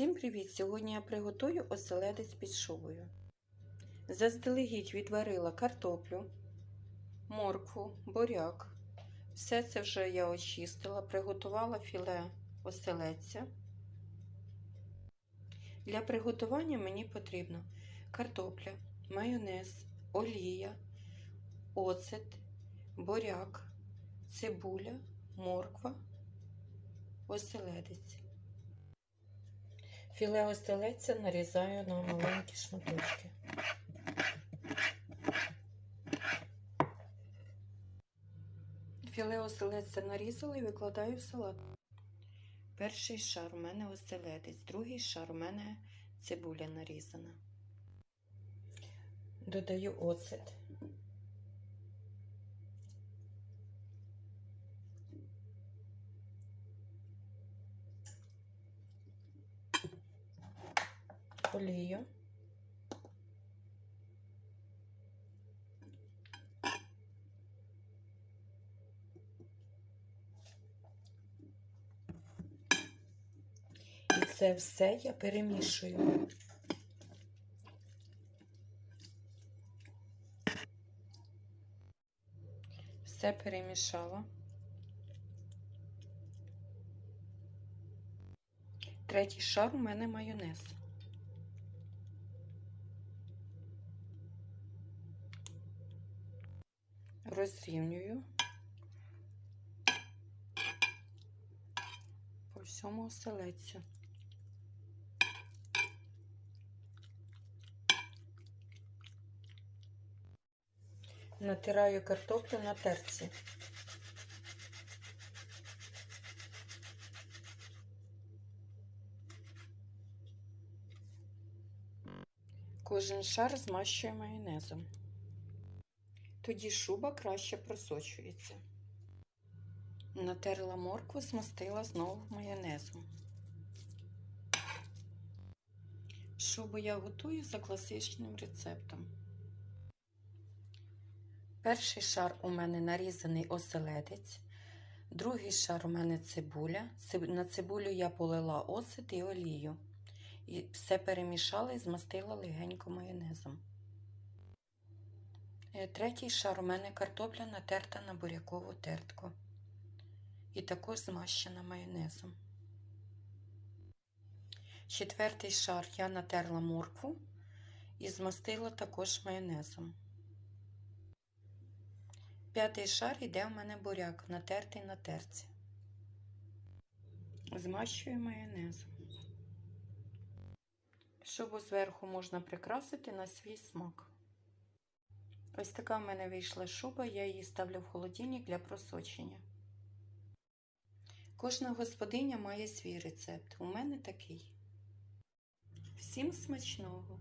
Всім привіт! Сьогодні я приготую оселедець під шубою. Заздалегідь відварила картоплю, моркву, буряк. Все це вже я очистила, приготувала філе оселедця. Для приготування мені потрібно картопля, майонез, олія, оцет, буряк, цибуля, морква, оселедець. Філе оселедця нарізаю на маленькі шматочки. Філе оселедця нарізала і викладаю в салат. Перший шар у мене оселедець, другий шар у мене цибуля нарізана. Додаю оцет. Олію. І це все я перемішую. Все перемішала. Третій шар у мене майонез. Розрівнюю по всьому оселедцю. Натираю картоплю на терці. Кожен шар змащую майонезом тоді шуба краще просочується. Натерла моркву, змастила знову майонезом. Шубу я готую за класичним рецептом. Перший шар у мене нарізаний оселедець, другий шар у мене цибуля. На цибулю я полила оцет і олію. І все перемішала і змастила легенько майонезом. Е, третій шар у мене картопля натерта на бурякову тертку. І також змащена майонезом. Четвертий шар я натерла моркву і змастила також майонезом. П'ятий шар йде у мене буряк, натертий на терці. Змащую майонезом. Шубу зверху можна прикрасити на свій смак. Ось така в мене вийшла шуба, я її ставлю в холодильник для просочення. Кожна господиня має свій рецепт. У мене такий. Всім смачного!